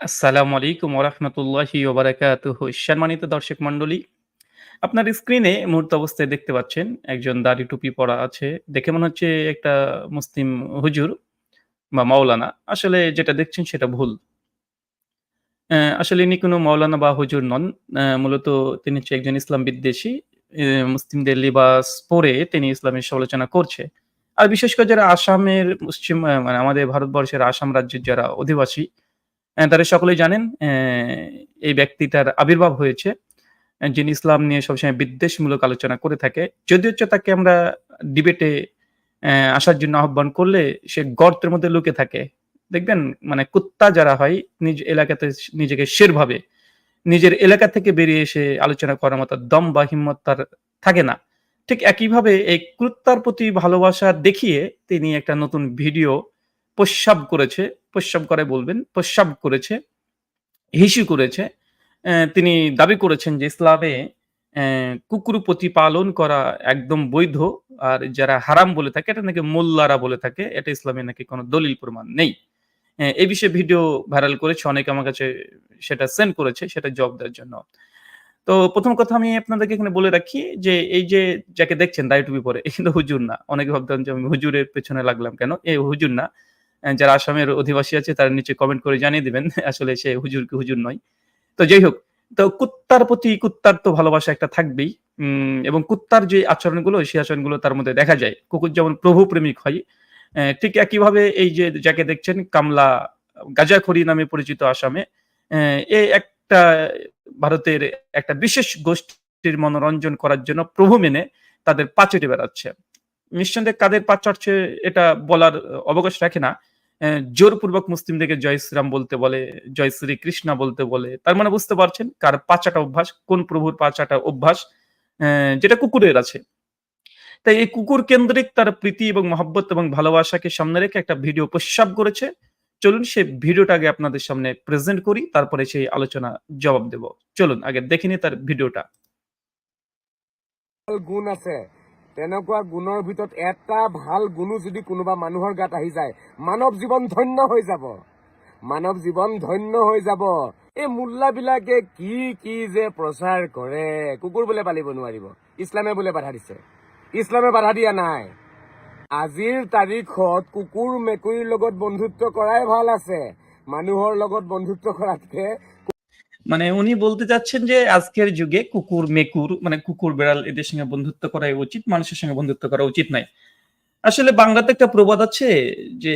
আসসালামু আলাইকুম ওরহমতুল্লাহি ওবারাকাতুহু সম্মানিত দর্শক মণ্ডলী, আপনার স্ক্রিনে মুহূর্ত অবস্থায় দেখতে পাচ্ছেন একজন দাড়ি টুপি পরা আছে। দেখে মনে হচ্ছে একটা মুসলিম হুজুর বা মাওলানা। আসলে যেটা দেখছেন সেটা ভুল। আসলে ইনি কোনো মাওলানা বা হুজুর নন। মূলত তিনি হচ্ছে একজন ইসলাম বিদ্বেষী। মুসলিমদের লিবাস পরে তিনি ইসলামের সমালোচনা করছে। আর বিশেষ করে যারা আসামের পশ্চিম মানে আমাদের ভারতবর্ষের আসাম রাজ্যের যারা অধিবাসী তারা সকলেই জানেন এই ব্যক্তিটার আবির্ভাব হয়েছে, যিনি ইসলাম নিয়ে সবসময় বিদ্বেষমূলক আলোচনা করে থাকে। যদিও হচ্ছে তাকে আমরা ডিবেটে আসার জন্য আহ্বান করলে সে গর্তের মধ্যে লুকে থাকে। দেখবেন মানে কুত্তা যারা হয়, নিজ এলাকাতে নিজেকে শের ভাবে। নিজের এলাকা থেকে বেরিয়ে এসে আলোচনা করার মতো দম বা হিম্মত তার থাকে না। ঠিক একইভাবে এই কুত্তার প্রতি ভালোবাসা দেখিয়ে তিনি একটা নতুন ভিডিও প্রস্রাব করেছে। প্রস্রাব করে বলবেন, প্রস্রাব করেছে, হিসু করেছে। তিনি দাবি করেছেন যে ইসলামে কুকুর প্রতিপালন করা একদম বৈধ। আর যারা হারাম বলে থাকে এটা নাকি মোল্লারা বলে থাকে। এটা ইসলামে নাকি কোনো দলিল প্রমাণ নেই। এই বিষয়ে ভিডিও ভাইরাল করেছে। অনেকে আমার কাছে সেটা সেন্ড করেছে সেটা জবাব দেওয়ার জন্য। তো প্রথম কথা আমি আপনাদেরকে এখানে বলে রাখি যে এই যে যাকে দেখছেন দাড়ি টুপি পরে এ কিন্তু হুজুর না। অনেকে ভাবতেন যে আমি হুজুরের পেছনে লাগলাম কেন? এ হুজুর না। যারা আসামের অধিবাসী আছে তারা নিচে কমেন্ট করে জানিয়ে দিবেন আসলে সে হুজুর কি হুজুর নয়। তো যাই হোক, তো কুত্তার প্রতি কুত্তার তো ভালোবাসা একটা থাকবেই। এবং কুত্তার যে আচরণগুলো সেই আচরণগুলো তার মধ্যে দেখা যায়। কুকুর যেমন প্রভু প্রেমিক হয়, ঠিক একইভাবে এই যে যাকে দেখছেন কামলা গাঁজাখড়ি নামে পরিচিত আসামে, এ একটা ভারতের একটা বিশেষ গোষ্ঠীর মনোরঞ্জন করার জন্য প্রভু মেনে তাদের পা চেটে বেড়াচ্ছে। নিঃসন্দেহে কাদের পা চাটছে এটা বলার অবকাশ রাখে না। জোরপূর্বক মুসলিমদেরকে জয় শ্রীরাম বলতে বলে, জয় শ্রীকৃষ্ণা বলতে বলে। তার মানে বুঝতে পারছেন কার পা চাটা অভ্যাস, কোন প্রভুর পা চাটা অভ্যাস, যেটা কুকুরের আছে। তাই এই কুকুর কেন্দ্রিক তার প্রীতি এবং মহব্বত এবং ভালোবাসাকে সামনে রেখে একটা ভিডিও প্রস্রাব করেছে। চলুন সেই ভিডিওটা আগে আপনাদের সামনে প্রেজেন্ট করি, তারপরে সেই আলোচনা জবাব দেব। চলুন আগে দেখে নিই তার ভিডিওটা। গুণ আছে তেনেকুৱা গুণৰ ভিতৰত এটা ভালো গুণো যদি কোনোবা মানুহৰ গাত আহি যায়, মানৱ জীৱন ধন্য হৈ যাব। মানৱ জীৱন ধন্য হৈ যাব। এই মোল্লাবিলাকে কি কি যে প্ৰচাৰ কৰে, কুকুৰ বোলে পালিব নোৱাৰিব, ইছলামে বোলে বাধা দিছে। ইছলামে বাধা দিয়া নাই। আজিৰ তাৰিখত কুকুৰ মেকুৰীৰ লগত বন্ধুত্ব কৰাই ভালো আছে। মানুহৰ লগত বন্ধুত্ব কৰাতকে মানে উনি বলতে চাচ্ছেন যে আজকের যুগে কুকুর, মেকুর মানে কুকুর, বেড়াল এদের সঙ্গে বন্ধুত্ব করাই উচিত। মানুষের সঙ্গে বন্ধুত্ব করা উচিত নয়। আসলে বাংলাতে একটা প্রবাদ আছে যে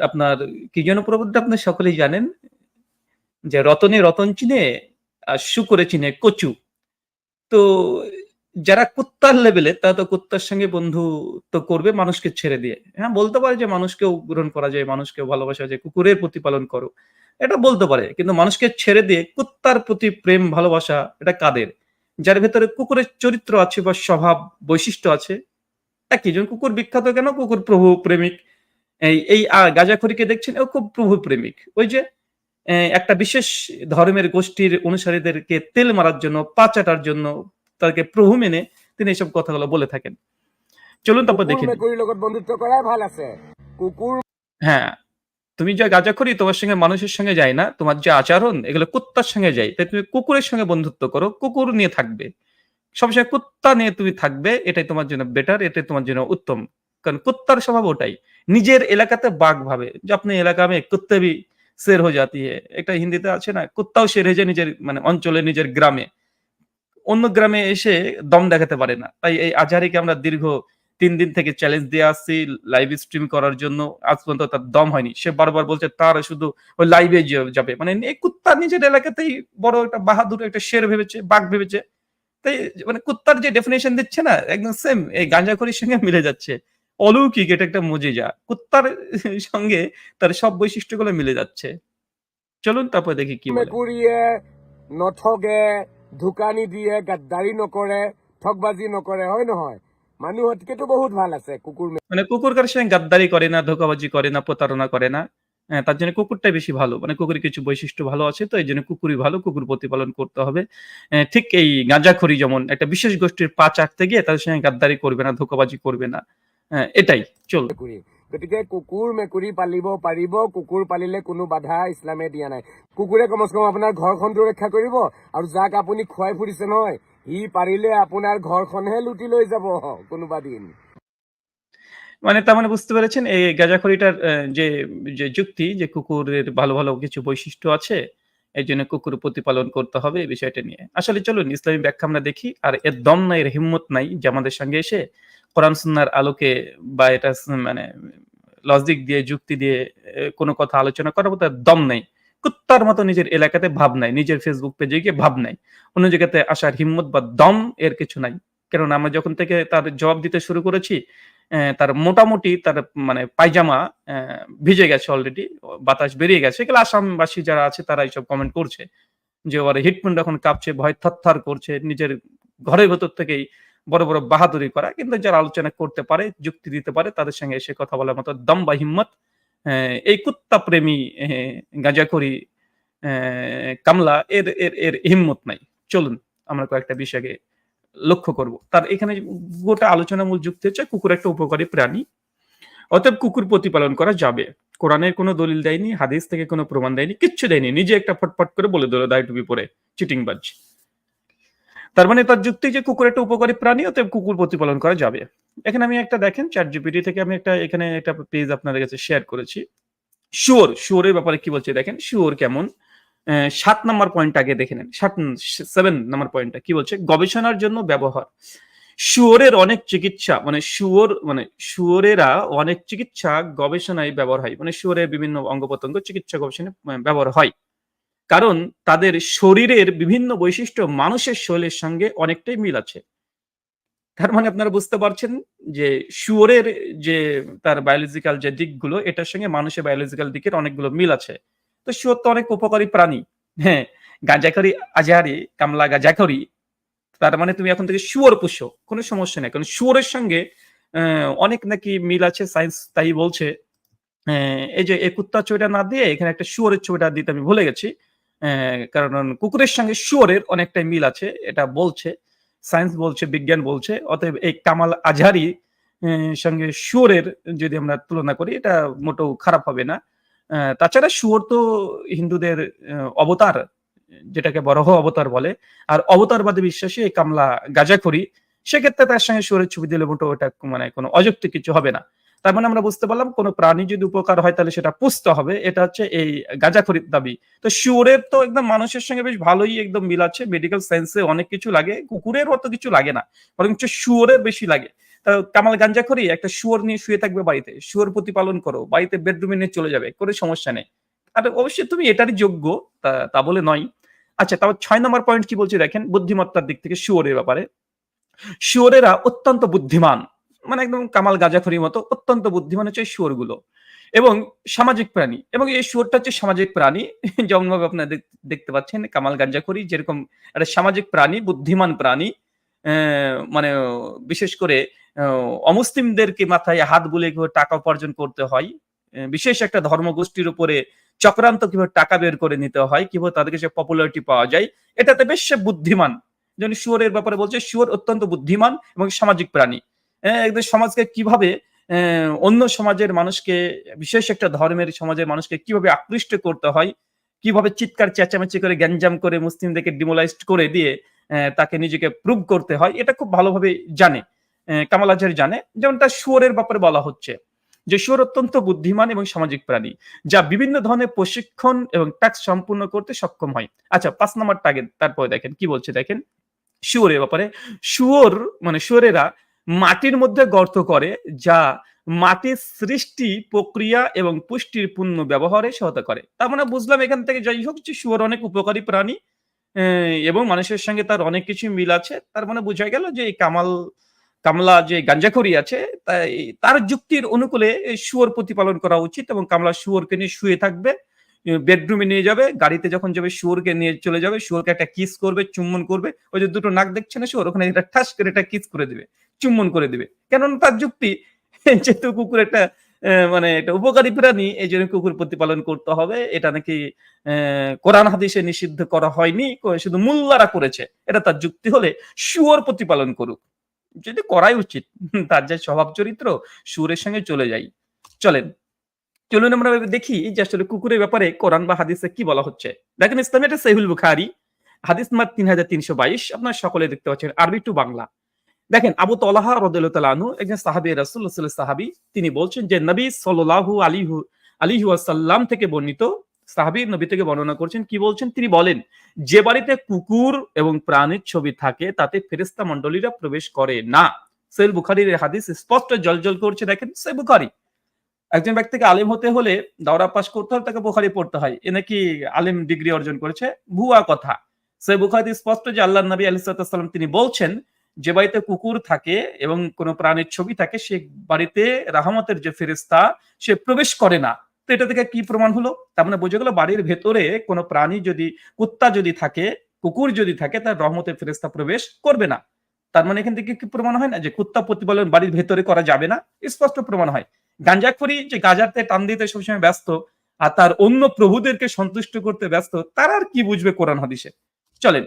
আপনার কি যেন প্রবাদটা আপনি সকলেই জানেন? যে রতনে রতন চিনে আর শুকরে চিনে কচু। তো যারা কুত্তার লেভেলে তারা তো কুত্তার সঙ্গে বন্ধুত্ব করবে মানুষকে ছেড়ে দিয়ে। হ্যাঁ, বলতে পারে যে মানুষকেও গ্রহণ করা যায়, মানুষকেও ভালোবাসা যায়, কুকুরের প্রতিপালন করো। এটা বলতে পারে। কিন্তু মানুষকে ছেড়ে দিয়ে কুত্তার প্রতি প্রেম ভালোবাসা এটা কাদের? যার ভেতরে কুকুরের চরিত্র আছে বা স্বভাব বৈশিষ্ট্য আছে। একই জন কুকুর বিখ্যাত কেন? কুকুর প্রভু প্রেমিক। এই এই গাঁজাখড়িকে দেখছেন ও খুব প্রভু প্রেমিক। ওই যে একটা বিশেষ ধর্মের গোষ্ঠীর অনুসারীদেরকে তেল মারার জন্য, পাচাটার জন্য তাদেরকে প্রভু মেনে তিনি এসব কথাগুলো বলে থাকেন। চলুন তারপর দেখে বন্ধুত্ব ভালো আছে হ্যাঁ, তুমি যা গাজা করি তোমার সঙ্গে মানুষের সঙ্গে যায় না, তোমার যে আচরণ, এগুলো কুত্তার সঙ্গে যায়। তাই তুমি কুকুরের সঙ্গে বন্ধুত্ব করো, কুকুর নিয়ে থাকবে। সবসময় কুত্তা নিয়ে তুমি থাকবে, এটাই তোমার জন্য বেটার এটাই তোমার জন্য উত্তম। কারণ কুত্তার স্বভাব ওটাই। নিজের এলাকাতে বাঘ ভাবে। যে আপনি এলাকা আমি কুত্তে বি শের হয়ে জাতি হে একটা হিন্দিতে আছে না, কুত্তাও শের হয়ে যায় নিজের মানে অঞ্চলে নিজের গ্রামে। অন্য গ্রামে এসে দম দেখাতে পারে না। তাই এই আজহারিকে আমরা দীর্ঘ ৩ দিন থেকে চ্যালেঞ্জ দিয়ে আসছি লাইভ স্ট্রিম করার জন্য। আজ পর্যন্ত তার দম হয়নি। সে বারবার বলছে তার শুধু ওই লাইভে যাবে। মানে এই কুত্তা নিজের এলাকাতেই বড় একটা বাহাদুর একটা শের ভেবেছে, বাঘ ভেবেছে। তাই মানে কুত্তার যে ডেফিনিশন দিচ্ছে না একদম সেম এই গাঁজাখড়ির সঙ্গে মিলে যাচ্ছে। অলৌকিক এটা একটা মুজিজা। কুত্তার সঙ্গে তার সব বৈশিষ্ট্যগুলো মিলে যাচ্ছে। চলুন তারপর দেখি কি। মেকুৰীয়ে নঠগে ঢোকা নিদিয়ে গাদ্দাৰী নকৰে ঠগবাজি নকৰে হয় নহয় মানুহতকেতো বহুত ভালো আছে মানে কুকুর সঙ্গে গাদ্দারি করে না, ধোঁকাবাজি করে না, প্রতারণা করে না। তার জন্য কুকুরটাই বেশি ভালো। মানে কুকুরের কিছু বৈশিষ্ট্য ভালো আছে তো এইজন্য কুকুরই ভালো, কুকুর প্রতিপালন করতে হবে। ঠিক এই গাঁজাখড়ি যেমন একটা বিশেষ গোষ্ঠীর পা চাটতে গিয়ে তাদের সঙ্গে গাদ্দারি করবে না, ধোঁকাবাজি করবে না। এটাই। মেকুৰী গতিকে কুকুৰ মেকুৰী পালিব পাৰিব কুকুৰ পালিলে কোনো বাধা ইছলামে দিয়া নাই কুকুৰে কমচে কম আপোনাৰ ঘৰখনটো ৰক্ষা কৰিব আৰু যাক আপুনি খুৱাই ফুৰিছে নহয় সি পাৰিলে আপোনাৰ ঘৰখনহে লুটি লৈ যাব, কোনোবা দিন। মানে তার মানে বুঝতে পেরেছেন, এই গাঁজাখড়িটার যে যে যুক্তি, যে কুকুরের ভালো ভালো কিছু বৈশিষ্ট্য আছে, এই জন্য কুকুর প্রতিপালন করতে হবে এই বিষয়টা নিয়ে। আসলে চলুন, ইসলামী ব্যাখ্যা আমরা দেখি, আর এর দম নাই, এর হিম্মত নাই, যে আমাদের সঙ্গে এসে কোরআন সুন্নার আলোকে বা এটা মানে লজিক দিয়ে, যুক্তি দিয়ে কোনো কথা আলোচনা করার তার দম নেই। কুত্তার মতো নিজের এলাকাতে ভাব নাই, নিজের ফেসবুক পেজে গিয়ে ভাব নাই। অন্য জায়গাতে আসার হিম্মত বা দম এর কিছু নাই। কেননা আমরা যখন থেকে তার জবাব দিতে শুরু করেছি তার মোটামুটি তার মানে পায়জামা ভিজে গেছে অলরেডি বাতাস বেরিয়ে গেছে। এগুলো আসামবাসী যারা আছে তারা এইসব কমেন্ট করছে। যে ওর হিটমেন্ট এখন কাঁপছে, ভয় থরথর করছে, নিজের ঘরের ভেতর থেকেই বড় বড় বাহাদুরি করা। কিন্তু যারা আলোচনা করতে পারে, যুক্তি দিতে পারে, তাদের সঙ্গে এসে কথা বলার মতো দম বা হিম্মত এই কুত্তা প্রেমী গাঁজাখড়ি কামলা, এর এর এর হিম্মত নাই। চলুন, আমরা কয়েকটা বিষয়কে লক্ষ্য করব। তার এখানে গোটা আলোচনা মূল যুক্তি হচ্ছে, কুকুর একটা উপকারী প্রাণী। অতএব কুকুর প্রতিপালন করা যাবে। কোরআনের কোনো দলিল দেয়নি, হাদিস থেকে কোনো প্রমাণ দেয়নি, কিচ্ছু দেয়নি। নিজে একটা ফটফট করে বলে দিল দায় টুপি পরে চিটিং বাজ তার মানে তার যুক্তি যে কুকুর একটা উপকারী প্রাণী, অতএব কুকুর প্রতিপালন করা যাবে। এখানে আমি একটা দেখেন চ্যাট জিপিটি থেকে আমি একটা, এখানে একটা পেজ আপনাদের কাছে শেয়ার করেছি। শুয়োর, শুয়োরের ব্যাপারে কি বলছে দেখেন, শুয়োর কেমন? সাত নম্বর পয়েন্ট আগে দেখে নেন, সাত সেভেন নম্বর পয়েন্টটা কি বলছে? গবেষণার জন্য ব্যবহার। শুয়োরের অনেক চিকিৎসা মানে শুয়োর মানে শুয়োরেরা অনেক চিকিৎসা গবেষণায় ব্যবহার হয় মানে শুয়োরের বিভিন্ন অঙ্গ প্রত্যঙ্গ চিকিৎসা গবেষণায় ব্যবহার হয়। কারণ তাদের শরীরের বিভিন্ন বৈশিষ্ট্য মানুষের শরীরের সঙ্গে অনেকটাই মিল আছে। তার মানে আপনারা বুঝতে পারছেন যে শুয়োরের যে তার বায়োলজিক্যাল যে দিকগুলো এটার সঙ্গে মানুষের বায়োলজিক্যাল দিকের অনেকগুলো মিল আছে। তো শুয়োর তো অনেক উপকারী প্রাণী। হ্যাঁ গাঁজাখড়ি আজাহারি কামলা গাঁজাখড়ি তার মানে তুমি এখন থেকে শুয়োর পুষো কোনো সমস্যা নেই। কারণ শুয়োরের সঙ্গে অনেক নাকি মিল আছে সায়েন্স তাই বলছে। আহ, এই যে এই কুত্তার ছবিটা না দিয়ে এখানে একটা শুয়োরের ছবিটা দিতে আমি ভুলে গেছি। কারণ কুকুরের সঙ্গে শুয়োরের অনেকটাই মিল আছে, এটা বলছে সায়েন্স বলছে, বিজ্ঞান বলছে, অতএব এই কামাল আজহারি সঙ্গে শুয়োরের যদি আমরা তুলনা করি, এটা মোটেও খারাপ হবে না। তাছাড়া শুয়োর তো হিন্দুদের অবতার, যেটাকে বরহ অবতার বলে, আর অবতারবাদী বিশ্বাসী এই কামলা গাজাখড়ি সেক্ষেত্রে তার সঙ্গে শুয়োরের ছবি দিলে মোটো এটা মানে কোনো অযৌক্তিক কিছু হবে না। তার মানে আমরা বুঝতে পারলাম কোনো প্রাণী যদি উপকার হয় তাহলে সেটা পুষতে হবে। এটা হচ্ছে এই গাজাখড়ির দাবি। তো শুয়োরের তো একদম মানুষের সঙ্গে বেশ ভালোই একদম মিল আছে। মেডিকেল সায়েন্সে অনেক কিছু লাগে। কুকুরের অত কিছু লাগে না। বরঞ্চ শুয়োরের বেশি লাগে। কামাল গাঞ্জা করি একটা শুয়োর নিয়ে শুয়ে থাকবে বাড়িতে। শুয়োর প্রতিপালন করো। বাড়িতে বেডরুমে নিয়ে চলে যাবে। কোনো সমস্যা নেই। আর অবশ্যই তুমি এটারই যোগ্য। তা বলে নয়। আচ্ছা তারপর ছয় নম্বর পয়েন্ট কি বলছি দেখেন? বুদ্ধিমত্তার দিক থেকে শুয়োরের ব্যাপারে। শুয়োরেরা অত্যন্ত বুদ্ধিমান। মানে একদম কামাল গাজাখড়ির মতো অত্যন্ত বুদ্ধিমান হচ্ছে শুয়োরগুলো এবং সামাজিক প্রাণী। এবং এই শুয়োরটা হচ্ছে সামাজিক প্রাণী। যেমন ভাবে আপনারা দেখতে পাচ্ছেন, কামাল গাঞ্জাখড়ি যেরকম একটা সামাজিক প্রাণী, বুদ্ধিমান প্রাণী মানে বিশেষ করে অমুসলিমদেরকে মাথায় হাত বুলে কীভাবে টাকা উপার্জন করতে হয় বিশেষ একটা ধর্মগোষ্ঠীর উপরে চক্রান্ত কীভাবে টাকা বের করে নিতে হয়, কীভাবে তাদেরকে সে পপুলারিটি পাওয়া যায়, এটাতে বেশ বুদ্ধিমান। যেমন শুয়োরের ব্যাপারে বলছে, শুয়োর অত্যন্ত বুদ্ধিমান এবং সামাজিক প্রাণী। সমাজকে কীভাবে অন্য সমাজের মানুষকে, বিশেষ একটা ধর্মের সমাজের মানুষকে কীভাবে আকৃষ্ট করতে হয়, কীভাবে চিৎকার, চেঁচামেচি করে, গ্যাঞ্জাম করে, মুসলিমদেরকে ডিমোলাইজড করে দিয়ে তাকে নিজেকে প্রুভ করতে হয়, এটা খুব ভালোভাবে জানে কামাল আজহারি জানে, যেমন তার শুয়োরের ব্যাপারে বলা হচ্ছে, যে শুয়োর অত্যন্ত বুদ্ধিমান এবং সামাজিক প্রাণী, যা বিভিন্ন ধরনের প্রশিক্ষণ এবং ট্যাক্স সম্পূর্ণ করতে সক্ষম হয়। আচ্ছা পাঁচ নম্বর টার্গেট তারপরে দেখেন, কি বলছে দেখেন? শুয়োরের ব্যাপারে, শুয়োর মানে শুয়োরেরা মাটির মধ্যে গর্ত করে, যা মাটির সৃষ্টি প্রক্রিয়া এবং পুষ্টির পূর্ণ ব্যবহারে সহায়তা করে। তার মানে বুঝলাম এখান থেকে যাই হোক যে শুয়োর অনেক উপকারী প্রাণী এবং মানুষের সঙ্গে তার অনেক কিছু মিল আছে। তার মানে বোঝা গেল যে কামাল, কামলা যে গাঞ্জাখড়ি আছে, তাই তার যুক্তির অনুকূলে শুয়োর প্রতিপালন করা উচিত এবং কামলা শুয়োরকে নিয়ে শুয়ে থাকবে বেডরুমে নিয়ে যাবে, গাড়িতে যখন যাবে শুয়োরকে নিয়ে চলে যাবে, শুয়োরকে একটা কিস করবে, চুম্বন করবে, ওই যে দুটো নাক দেখছে না শুয়োর, ওখানে একটা ঠাস করে একটা কিস করে দিবে। চুম্বন করে দিবে। কেননা তার যুক্তি যেহেতু কুকুর একটা মানে একটা উপকারী প্রাণী, এই জন্য কুকুর প্রতিপালন করতে হবে। এটা নাকি কোরআন হাদিসে নিষিদ্ধ করা হয়নি শুধু মুল্লারা করেছে। এটা তার যুক্তি হলে শুয়োর প্রতিপালন করুক। যদি করাই উচিত, তার যে স্বভাব চরিত্র সুরের সঙ্গে চলে যাই। চলেন, চলুন আমরা দেখি যে আসলে কুকুরের ব্যাপারে কোরআন বা হাদিসে কি বলা হচ্ছে। দেখেন ইসলামী এটা সহিহুল বুখারি, হাদিস নাম্বার তিন হাজার তিনশো বাইশ, আপনার সকলে দেখতে পাচ্ছেন আরবি টু বাংলা। দেখেন আবু তলাহা রদুল্লাহ একজন সাহাবি রাসুল্লাহ সাহাবি, তিনি বলছেন যে নবী সাল্লাহু আলিহু আলিহু সাল্লাম থেকে বর্ণিত সাহাবি নবী থেকে বর্ণনা করছেন, কি বলছেন? তিনি বলেন, যে বাড়িতে কুকুর এবং প্রাণীর ছবি থাকে, তাতে ফেরেস্তা মন্ডলীরা প্রবেশ করে না। সেল বুখারির হাদিস স্পষ্ট জলজল করছে, দেখেন সে বুখারি। একজন ব্যক্তিকে আলিম হতে হলে দাওরা পাস করতে হলে তাকে বুখারি পড়তে হয়। এ নাকি আলিম ডিগ্রি অর্জন করেছে? ভুয়া কথা। সে বুখারি স্পষ্ট যে আল্লাহ নবী আলিসাল্লাম তিনি বলছেন যে বাড়িতে কুকুর থাকে এবং কোন প্রাণীর ছবি থাকে, সে বাড়িতে রাহমতের যে ফেরিস্তা সে প্রবেশ করে না। তো এটা থেকে কি প্রমাণ হলো? তার মানে বোঝা গেল বাড়ির ভেতরে কোনো প্রাণী যদি, কুত্তা যদি থাকে, কুকুর যদি থাকে, তার রহমতের ফেরিস্তা প্রবেশ করবে না। তার মানে এখান থেকে কি প্রমাণ হয় না? যে কুত্তা প্রতিপালন বাড়ির ভেতরে করা যাবে না? স্পষ্ট প্রমাণ হয়। গাঞ্জাখড়ি যে গাজারতে টান দিতে সবসময় ব্যস্ত, আর তার অন্য প্রভুদেরকে সন্তুষ্ট করতে ব্যস্ত, তারা আর কি বুঝবে কোরআন হাদিসে? চলেন।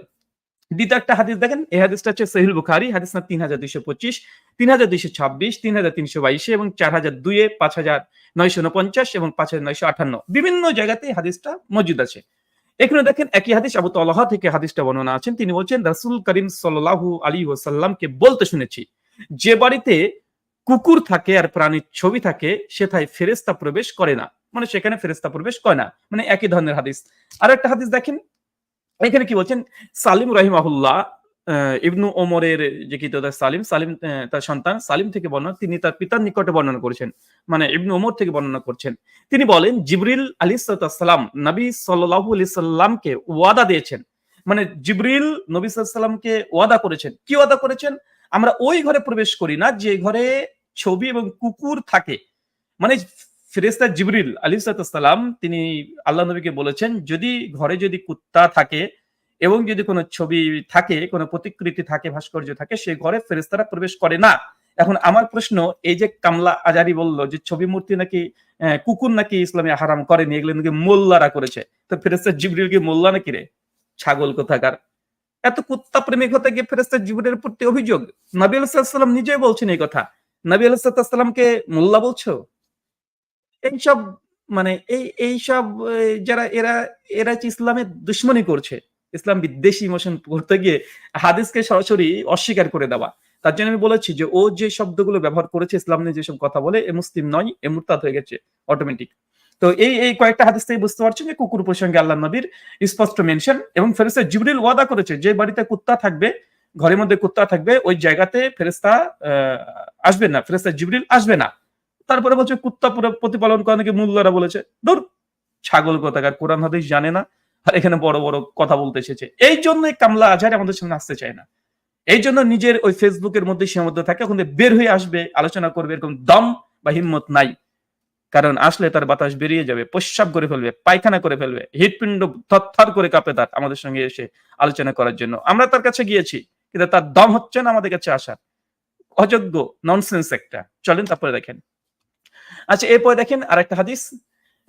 দ্বিতীয় একটা হাদিস দেখেন, এই হাদিসটা হচ্ছে সহিল বুখারি, হাদিস না তিন হাজার দুইশো পঁচিশ, তিন হাজার দুইশো ছাব্বিশ, তিন হাজার তিনশো বাইশে এবং চার হাজার দুইয়ে পাঁচ হাজার নয়শো উনপঞ্চাশ এবং পাঁচ হাজার নয়শো আঠান্ন বিভিন্ন জায়গাতে হাদিসটা মজুদ আছে। এখানে দেখেন একই হাদিস আবু তলাহা থেকে হাদিসটা বর্ণনা আছেন। তিনি বলছেন, রাসুল করিম সাল্লাহু আলী ওসাল্লামকে বলতে শুনেছি, যে বাড়িতে কুকুর থাকে আর প্রাণীর ছবি থাকে, সেথায় ফেরেস্তা প্রবেশ করে না। মানে সেখানে ফেরেস্তা প্রবেশ করে না। মানে একই ধরনের হাদিস। আর একটা হাদিস দেখেন এখানে কি বলছেন? সালিম রহিমাহুল্লাহ ইবনু ওমরের যে কি সালিম সালিম তার সন্তান সালিম থেকে বর্ণনা, তিনি তার পিতার নিকটে বর্ণনা করেছেন। মানে ইবনু ওমর থেকে বর্ণনা করছেন। তিনি বলেন, জিবরিল আলী সাল্লাম নবী সাল্লাহু আলি সাল্লামকে ওয়াদা দিয়েছেন। মানে জিবরিল নবী সাল্লামকে ওয়াদা করেছেন। কি ওয়াদা করেছেন? আমরা ওই ঘরে প্রবেশ করি না যে ঘরে ছবি এবং কুকুর থাকে। মানে ফেরেস্তা জিবরিল আলী সাল্লাম তিনি আল্লাহ নবীকে বলেছেন, যদি ঘরে যদি কুত্তা থাকে এবং যদি কোনো ছবি থাকে, কোনো প্রতিকৃতি থাকে, ভাস্কর্য থাকে সেই ঘরে ফেরেস্তারা প্রবেশ করে না। এখন আমার প্রশ্ন, এই যে কামলা আজারি বলল যে ছবি মূর্তি নাকি কুকুর নাকি ইসলামে হারাম করেনি, এগুলো নাকি মোল্লারা করেছে। তো ফেরেস্তা জিবরিল কি মোল্লা নাকি রে? ছাগল কোথাকার? এত কুত্তা প্রেমিক হতে গিয়ে ফেরেস্তা জিবরিলের প্রতি অভিযোগ? নবী আলাইসাল্লাম নিজেই বলছেন এই কথা। নবী আলাইসাল্লামকে মোল্লা বলছো? এইসব মানে এই, এইসব যারা, এরা এরা ইসলামের দুশ্মনী করছে। ইসলাম বিদ্বেষী ইমোশন করতে গিয়ে হাদিসকে সরাসরি অস্বীকার করে দেওয়া। তার জন্য আমি বলেছি যে, ও যে শব্দগুলো ব্যবহার করেছে, ইসলাম নিয়ে যেসব কথা বলে, এ মুসলিম নয়, এ মুরতাদ হয়ে গেছে অটোমেটিক তো এই এই কয়েকটা হাদিস থেকে বুঝতে পারছেন যে, কুকুর প্রসঙ্গে আল্লাহ নবীর স্পষ্ট মেনশন এবং ফেরেস্তা জিবরিল ওয়াদা করেছে, যে বাড়িতে কুত্তা থাকবে, ঘরের মধ্যে কুত্তা থাকবে, ওই জায়গাতে ফেরেস্তা আসবে না ফেরেস্তা জিবরিল আসবে না। তারপরে বলছে, কুত্তা প্রতিপালন করা নাকি মূল্যরা বলেছে? দূর ছাগল কোথাকার কোরআন হাদিস জানে না, আর এখানে বড় বড় কথা বলতে এসেছে। এই জন্যই কামলা আজহার আমাদের সামনে আসতে চায় না। এই জন্য নিজের ওই ফেসবুকের মধ্যে সীমাবদ্ধ থাকে ওখান বের হয়ে আসবে, আলোচনা করবে, এরকম দম বা হিম্মত নাই। কারণ আসলে তার বাতাস বেরিয়ে যাবে, প্রস্রাব করে ফেলবে, পায়খানা করে ফেলবে, হৃৎপিণ্ড থরথর করে কাঁপে তার আমাদের সঙ্গে এসে আলোচনা করার জন্য। আমরা তার কাছে গিয়েছি, কিন্তু তার দম হচ্ছে না আমাদের কাছে আসার। অযোগ্য ননসেন্স একটা। চলেন তারপরে দেখেন। আচ্ছা এরপরে দেখেন আর একটা হাদিস।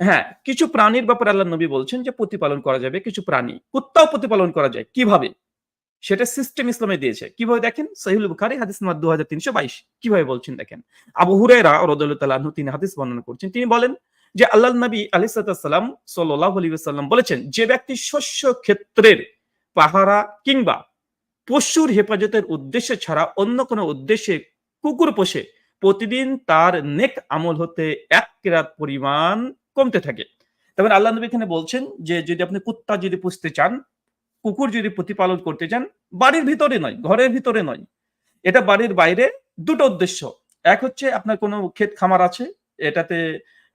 হ্যাঁ কিছু প্রাণীর ব্যাপারে আল্লাহ নবী বলছেন যে প্রতিপালন করা যাবে কিছু প্রাণী। কুত্তাও প্রতিপালন করা যায়। কীভাবে? সেটা সিস্টেম ইসলামে দিয়েছে। কীভাবে দেখেন? সহিউল বুখারী, হাদিস নাম্বার দু হাজার তিনশো বাইশ। কীভাবে বলছেন দেখেন? আবু হুরায়রা রাদিয়াল্লাহু আনহু তিনি হাদিস বর্ণনা করছেন। তিনি বলেন যে আল্লাহ নবী আলাইহিস সালাম সাল্লাল্লাহু আলাইহি ওয়াসাল্লাম বলেছেন, যে ব্যক্তি শস্য ক্ষেত্রের পাহারা কিংবা পশুর হেফাজতের উদ্দেশ্যে ছাড়া অন্য কোনো উদ্দেশ্যে কুকুর পোষে প্রতিদিন তার নেক আমল হতে এক কেরাত পরিমাণ কমতে থাকে। তবে আল্লাহ নবী এখানে বলছেন যে যদি আপনি কুত্তা যদি পুষতে চান কুকুর যদি প্রতিপালন করতে চান বাড়ির ভিতরে নয় ঘরের ভিতরে নয় এটা বাড়ির বাইরে দুটো উদ্দেশ্য। এক হচ্ছে আপনার কোনো ক্ষেত খামার আছে এটাতে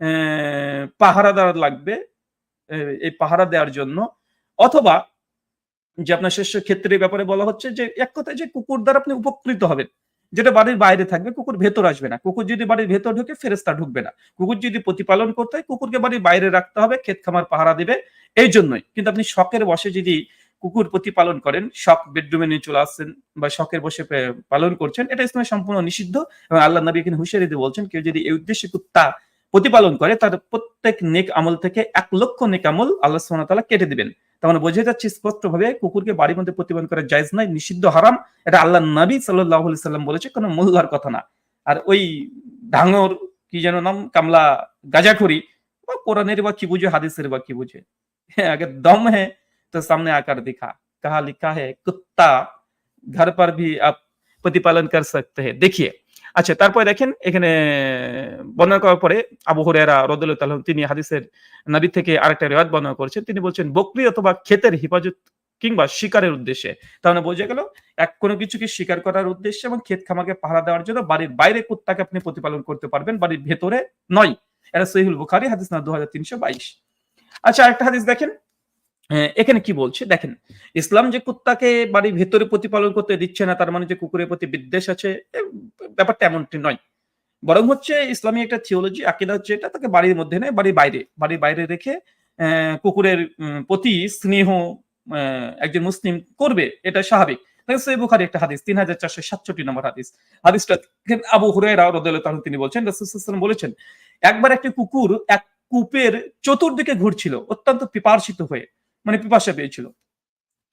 আহ, পাহারা দেওয়ার লাগবে এই পাহারা দেওয়ার জন্য অথবা যে আপনার শস্য ক্ষেত্রের ব্যাপারে বলা হচ্ছে যে এক কথায় যে কুকুর দ্বারা আপনি উপকৃত হবেন। যেটা বাড়ির বাইরে থাকবে, কুকুর ভেতর আসবে না। কুকুর যদি বাড়ির ভেতর ঢুকে ফেরেস্তা ঢুকবে না। কুকুর যদি প্রতিপালন করতে হয়, কুকুরকে বাড়ির বাইরে রাখতে হবে, ক্ষেত খামার পাহারা দেবে, এই জন্যই। কিন্তু আপনি শখের বসে যদি কুকুর প্রতিপালন করেন, শখ বেডরুমে নিয়ে চলে আসছেন বা শখের বসে পালন করছেন, এটা ইসলামে সম্পূর্ণ নিষিদ্ধ এবং আল্লাহ নবী এখানে হুঁশিয়ারি দিয়ে বলছেন, কেউ যদি এই উদ্দেশ্যে কুত্তা প্রতিপালন করে তার প্রত্যেক নেক আমল থেকে এক লক্ষ নেক আমল আল্লাহ সুবহানাহু ওয়া তাআলা কেটে দিবেন তার মানে বোঝা যাচ্ছে স্পষ্ট ভাবে কুকুরকে বাড়ির মধ্যে প্রতিপালন করা জায়েজ নাই নিষিদ্ধ হারাম এটা আল্লাহ নবী সাল্লাল্লাহু আলাইহি সাল্লাম বলেছে কোনো মোল্লার কথা না আর ওই ডাঙর কি যেন নাম কামলা গাজাখুরি বা কোরআনের বা কি বুঝে হাদিসের বা কি বুঝে হ্যাঁ, अगर दम है तो सामने आकर दिखा कहा लिखा है कुत्ता घर पर भी आप প্রতিপালন কর सकते हैं देखिए আচ্ছা তারপরে দেখেন, এখানে বর্ণনা করার পরে আবু হুরায়রা রাদিয়াল্লাহু তাআলা তিনি হাদিসের নবী থেকে আরেকটা রিওয়ায়াত বর্ণনা করেছেন। তিনি বলছেন, বকরি অথবা ক্ষেতের হেফাজত কিংবা শিকারের উদ্দেশ্যে। তাহলে বোঝা গেল, এক কোনো কিছুকে শিকার করার উদ্দেশ্যে এবং ক্ষেত খামাকে পাহারা দেওয়ার জন্য বাড়ির বাইরে কুত্তাকে আপনি প্রতিপালন করতে পারবেন, বাড়ির ভেতরে নয়। এটা সহিহুল বুখারী, হাদিস না দু হাজার তিনশো বাইশ। আচ্ছা আরেকটা হাদিস দেখেন এখানে কি বলছে? দেখেন, ইসলাম যে কুত্তাকে বাড়ির ভেতরে প্রতিপালন করতে দিচ্ছে না, তার মানে যে কুকুরের প্রতি বিদ্বেষ আছে ব্যাপারটা এমনটি নয়। বরং হচ্ছে ইসলামী একটা থিওলজি আকিদা হচ্ছে এটা তাকে বাড়ির মধ্যে নেই বাড়ির বাইরে বাড়ির বাইরে রেখে কুকুরের প্রতি স্নেহ একজন মুসলিম করবে, এটা স্বাভাবিক। বুখারি একটা হাদিস, তিন হাজার চারশো সাতষট্টি নম্বর হাদিস। হাদিসটা আবু রাদিয়াল্লাহু তাআলা তিনি বলছেন বলেছেন, একবার একটি কুকুর এক কূপের চতুর্দিকে ঘুরছিল, অত্যন্ত পিপাসিত হয়ে। মানে পিপাসা পেয়েছিল।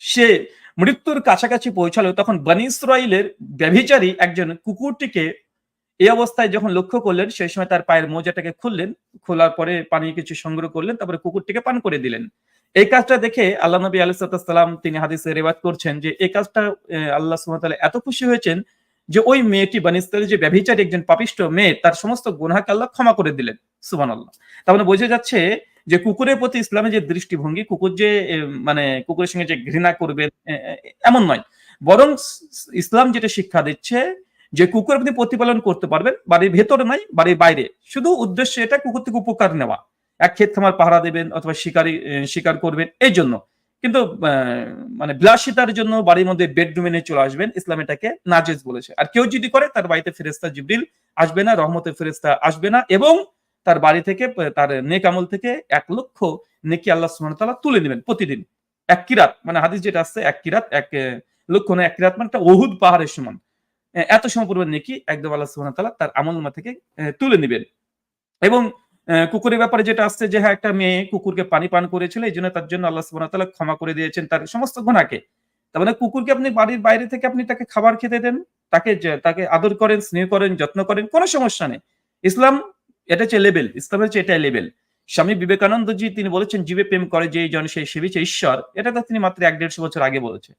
সে মৃত্যুর কাছাকাছি পৌঁছালো তখন বনি ইসরাইলের ব্যভিচারী একজন কুকুরটিকে এই অবস্থায় যখন লক্ষ্য করলেন, সেই সময় তার পায়ের মোজাটাকে খুললেন, খোলার পরে পানি কিছু সংগ্রহ করলেন, তারপরে কুকুরটিকে পান করে দিলেন। এই কাজটা দেখে আল্লাহ নবী আলাইসাল্লাম তিনি হাদিসে রেবাদ করছেন যে, এই কাজটা আল্লাহ সুমতাল এত খুশি হয়েছেন যে, ওই মেয়েটি বানিস্তারে যে ব্যভিচারী একজন পাপিষ্ট মেয়ে, তার সমস্ত গুনাহকে আল্লাহ ক্ষমা করে দিলেন। সুবান আল্লাহ তার মানে বোঝা যাচ্ছে যে কুকুরের প্রতি ইসলামের যে দৃষ্টিভঙ্গি, কুকুর যে মানে কুকুরের সঙ্গে যে ঘৃণা করবে এমন নয়। বরং ইসলাম যেটা শিক্ষা দিচ্ছে যে কুকুর আপনি প্রতিপালন করতে পারবেন, বাড়ির ভেতরে নয়, বাড়ির বাইরে। শুধু উদ্দেশ্য এটা কুকুর থেকে উপকার নেওয়া। এক ক্ষেত খামার পাহারা দেবেন অথবা শিকারি শিকার করবেন, এই জন্য। কিন্তু মানে বিলাসিতার জন্য বাড়ির মধ্যে বেডরুমে নিয়ে চলে আসবেন, ইসলাম এটাকে নাজেজ বলেছে। আর কেউ যদি করে, তার বাড়িতে ফেরেস্তা জিবরিল আসবে না, রহমতের ফেরেস্তা আসবে না এবং তার বাড়ি থেকে, তার নেক আমল থেকে এক লক্ষ নেকি আল্লাহ সুবহানাহু তুলে নেবেন প্রতিদিন। এক কিরাত মানে হাদিস যেটা আসছে, এক কিরাত, এক, লক্ষ না এক কিরাত মানে একটা ওহুদ পাহাড়ের সমান। এত সম পরিমাণ নেকি একদম আল্লাহ তাআলা তার আমলনামা থেকে তুলে নেবেন। এবং কুকুরের ব্যাপারে যেটা আসছে যে হ্যাঁ একটা মেয়ে কুকুরকে পানি পান করেছিল, এই জন্য তার জন্য আল্লাহ ওয়া ক্ষমা করে দিয়েছেন তার সমস্ত গুনাহকে। তার মানে কুকুরকে আপনি বাড়ির বাইরে থেকে আপনি তাকে খাবার খেতে দেন, তাকে তাকে আদর করেন, স্নেহ করেন, যত্ন করেন, কোনো সমস্যা নেই। ইসলাম এটা হচ্ছে লেভেল ইসলামের হচ্ছে এটা লেভেল স্বামী বিবেকানন্দ জি তিনি বলেছেন, জীবে প্রেম করে যে জন সেই সেবিছে ঈশ্বর। এটা তো তিনি মাত্র এক দেড়শো বছর আগে বলেছে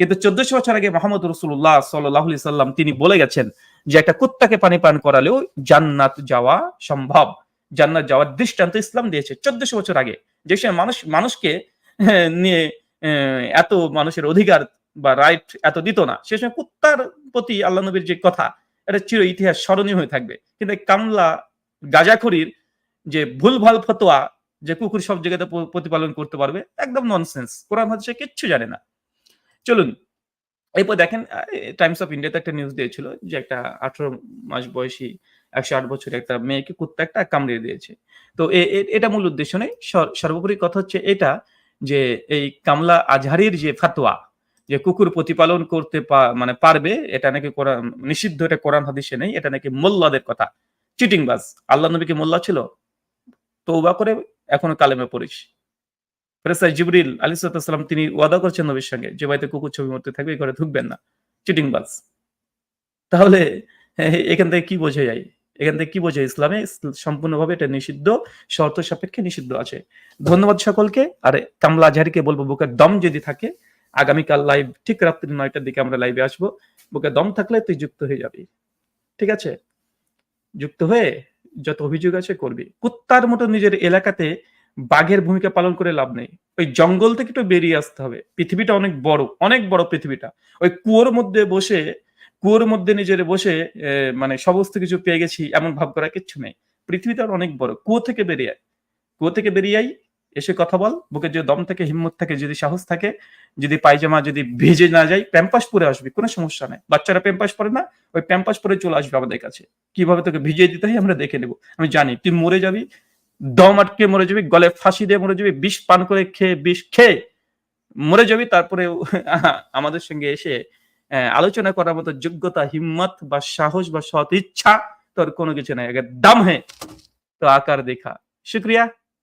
কিন্তু চোদ্দশো বছর আগে মোহাম্মদ রসুল্লাহ সাল্লাহ সাল্লাম তিনি বলে গেছেন যে, একটা কুত্তাকে পানি পান করালেও জান্নাত যাওয়া সম্ভব। জান্নাত যাওয়ার দৃষ্টান্ত ইসলাম দিয়েছে চোদ্দশো বছর আগে। যে সে মানুষ, মানুষকে নিয়ে এত মানুষের অধিকার বা রাইট এত দিত না। সে সময় কুত্তার প্রতি আল্লাহ নবীর যে কথা, এটা চির ইতিহাস স্মরণীয় হয়ে থাকবে। কিন্তু কামলা গাজাখড়ির যে ভুলভাল ফতোয়া যে কুকুর সব জায়গাতে প্রতিপালন করতে পারবে, একদম ননসেন্স কোরআন হাদিসে কিচ্ছু জানে না। চলুন, এরপর দেখেন টাইমস অফ ইন্ডিয়াতে একটা নিউজ দিয়েছিল যে একটা আঠারো মাস বয়সী, একশো আট বছরের একটা মেয়েকে কুত্তা একটা কামড়িয়ে দিয়েছে। তো এটা মূল উদ্দেশ্য নেই। সর- সর্বোপরি কথা হচ্ছে এটা যে এই কামলা আজহারির যে ফাতোয়া, যে কুকুর প্রতিপালন করতে মানে পারবে, এটা নাকি নিষিদ্ধ, এটা কোরআন হাদিসে নেই, এটা নাকি মোল্লাদের কথা। চিটিংবাজ আল্লাহ নবী কি মোল্লা ছিল। তৌবা করে এখনও কালেমে পড়িস। ফেরেস্তা জিবরিল আলী সাল্লাম তিনি ওয়াদা করছেন নবীর সঙ্গে যে বাড়িতে কুকুর ছবি মূর্তি থাকবে ঘরে ঢুকবেন না। চিটিংবাজ তাহলে এখান থেকে কি বোঝা যায়? এখান থেকে কি বোঝা? ইসলামে ইস- সম্পূর্ণভাবে এটা নিষিদ্ধ, শর্ত সাপেক্ষে নিষিদ্ধ আছে। ধন্যবাদ সকলকে। আর কামলা আজহারিকে বলব, বুকের দম যদি থাকে, আগামীকাল লাইভ ঠিক রাত্রি নয়টার দিকে আমরা লাইভে আসব। বুকে দম থাকলে তুই যুক্ত হয়ে যাবি। ঠিক আছে? যুক্ত হয়ে যত অভিযোগ আছে করবি। কুত্তার মতো নিজের এলাকাতে বাঘের ভূমিকা পালন করে লাভ নেই। ওই জঙ্গল থেকে একটু বেরিয়ে আসতে হবে। পৃথিবীটা অনেক বড় অনেক বড় পৃথিবীটা। ওই কুয়োর মধ্যে বসে, কুয়োর মধ্যে নিজের বসে মানে সমস্ত কিছু পেয়ে গেছি এমন ভাব করা কিচ্ছু নেই। পৃথিবীটা অনেক বড়। কুয়ো থেকে বেরিয়ে কুয়ো থেকে বেরিয়ে এসে কথা বল। বুকে যে দম থাকে, হিম্মত থাকে, যদি সাহস থাকে, যদি পায়জামা যদি ভিজে না যায়, প্যাম্পাস পরে আসবি, কোনো সমস্যা নাই। বাচ্চারা প্যাম্পাস পরে না, ওই প্যাম্পাস পরে চলে আসবে আমাদের কাছে। কীভাবে তোকে ভিজিয়ে দিতে হয় আমরা দেখে নেব। আমি জানি, তুই মরে যাবি, দম আটকে মরে যাবি, গলে ফাঁসি দিয়ে মরে যাবি, বিষ পান করে খেয়ে, বিষ খেয়ে মরে যাবি তারপরে আমাদের সঙ্গে এসে আলোচনা করার মতো যোগ্যতা, হিম্মত বা সাহস বা সৎ ইচ্ছা তোর কোনো কিছু নাই। দম হে, তো আকার দেখা। শুক্রিয়া।